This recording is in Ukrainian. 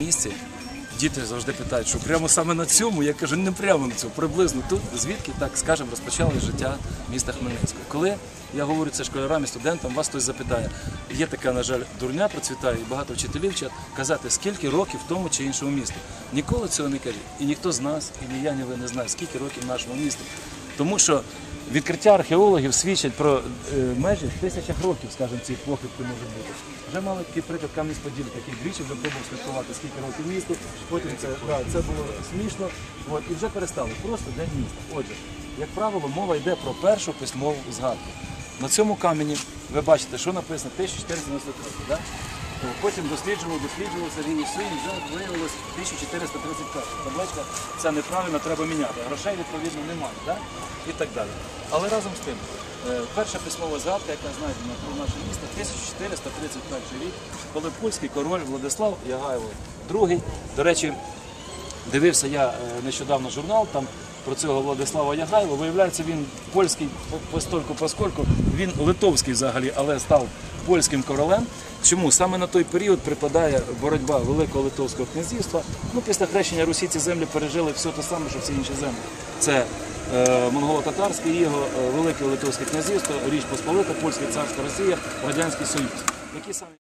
місці. Діти завжди питають, що прямо саме на цьому, я кажу, не прямо на цьому, приблизно тут, звідки, так скажемо, розпочали життя міста Хмельницького. Коли я говорю це школярам і студентам, вас хтось запитає, є така, на жаль, дурня процвітає, і багато вчителів вчать казати, скільки років тому чи іншому місту. Ніколи цього не кажіть. І ніхто з нас, і ні я, ні ви не знає, скільки років нашому місту. Тому що відкриття археологів свідчать про е, межі в тисячах років, скажімо, ці похибки можуть бути. Вже мали такий приклад Кам'янець-Поділля, такий двічі вже пробував святкувати, скільки років місту. Потім це, да, це було смішно. От, і вже перестали. Просто день міста. Отже, як правило, мова йде про першу письмову згадку. На цьому камені ви бачите, що написано 1493, да? То Потім досліджував, досліджував Сергій Ісин, вже виявилось 1431. Табличка це неправильно, треба міняти. Грошей відповідно немає, да? і так далі. Але разом з тим, е, перша письмова згадка, яка знайдена про наше місто, 1431 рік, коли польський король Владислав Ягайло II, до речі, Дивився я е, нещодавно журнал там про цього Владислава Ягайло. Виявляється, він польський постольку поскольку він литовський взагалі, але став польським королем. Чому саме на той період припадає боротьба Великого Литовського князівства? Ну, після хрещення Русі ці землі пережили все те саме, що всі інші землі. Це е, монголо-татарське іго, е, Велике Литовське князівство, Річ Посполита, Польське царська Росія, Радянський Союз. Які самі